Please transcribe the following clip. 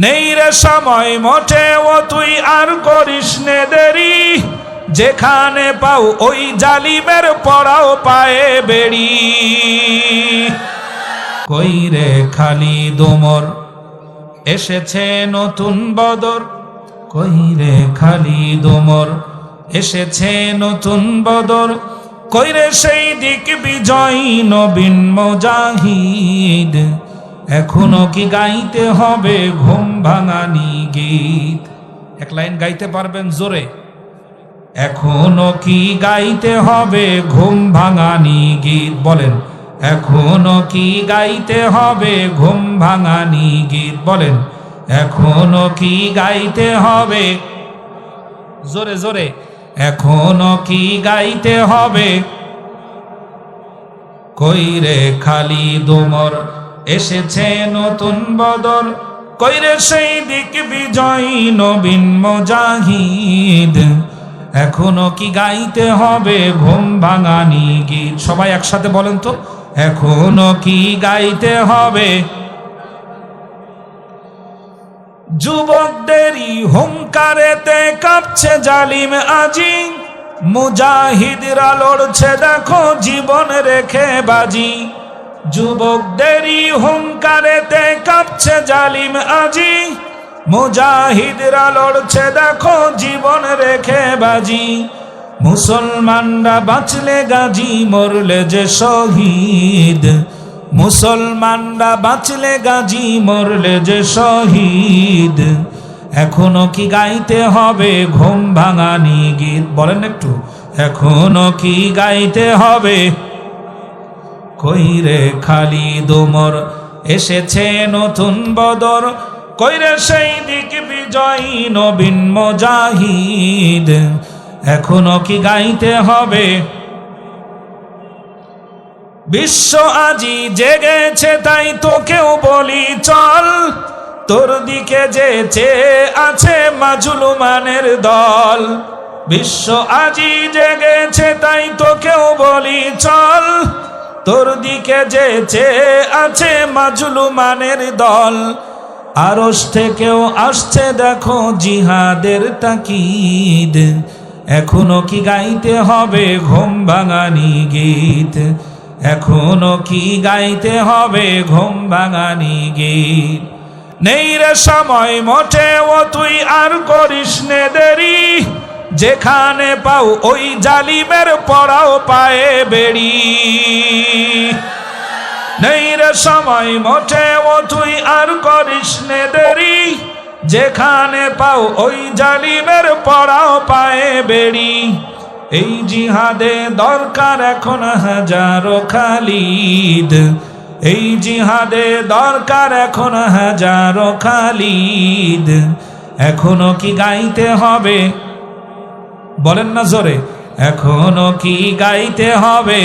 নেই রে সময় মোটেও তুই আর করিস নে দেরি। যেখানে পাও ওই জালিমের পড়াও পায়ে বেড়ি। কই রে খালি দোমর, এসেছে নতুন বদর। কই রে খালি দোমর, এসেছে নতুন বদর। কইরে সেই দিক বিজয়ী নবীন মজাহিদ। এখনও কি গাইতে হবে ঘুম ভাঙানি গীত? এক লাইন গাইতে পারবেন জোরে। এখনও কি গাইতে হবে ঘুম ভাঙানি গীত? বলেন, এখনও কি গাইতে হবে ঘুম ভাঙানি গীত? বলেন, এখনও কি গাইতে হবে? জোরে জোরে। এখনও কি গাইতে হবে? কইরে খালি দোমর এসেছে নতুন বদর, কইরে সেই দিক বিজয়ী নবীন মজাহিদ। এখনও কি গাইতে হবে ঘুম ভাঙানি গীত? সবাই একসাথে বলেন তো, এখনও কি গাইতে হবে? যুবকদেরই হুঙ্কারেতে কাঁপছে জালিম আজি। মুজাহিদরা লড়ছে, দেখো জীবন রেখে বাজি। যুবকদেরই হুঙ্কারেতে কাঁপছে জালিম আজি। মুজাহিদরা লড়ছে, দেখো, জীবন রেখে বাজি। মুসলমানরা বাঁচলে গাজী, মরলে যে শহীদ। মুসলমানরা বাঁচলে গাজী, মরলে যে শহীদ। এখনও কি গাইতে হবে ঘুম ভাঙানি গীত? বলেন একটু। এখনও কি গাইতে হবে কইরে খালি দোমর এসেছে নতুন বদর। কইরে সেই দিক বিজয়ী নবীন মজাহিদ, এখনও কি গাইতে হবে? বিশ্ব আজি জেগেছে তাই তোকেও বলি চল। তোর দিকে যে চেয়ে আছে মাজুলুমানের দল। বিশ্ব আজি জেগেছে তাই তোকেও বলি চল। তোর দিকে যে চেয়ে আছে মাজুলুমানের দল। আরস থেকেও আসছে দেখো জিহাদের তাকিদ। এখনও কি গাইতে হবে ঘুম ভাঙানি গীত? এখনও কি গাইতে হবে ঘুম ভাঙানি গীত? নেই রে সময় মোটেও তুই আর করিস নে দেরি। যেখানে পাও ওই জালিমের পড়াও পায়ে বেড়ি। সময় মোটেও তুই আর করিস নে দেরি। যেখানে পাও ওই জালিমের পড়াও পায়ে বেড়ি। এই জিহাদে দরকার এখন হাজারো খালিদ। এই জিহাদে দরকার এখন হাজারো খালিদ। এখনও কি গাইতে হবে? বলেন না জোরে, এখনও কি গাইতে হবে?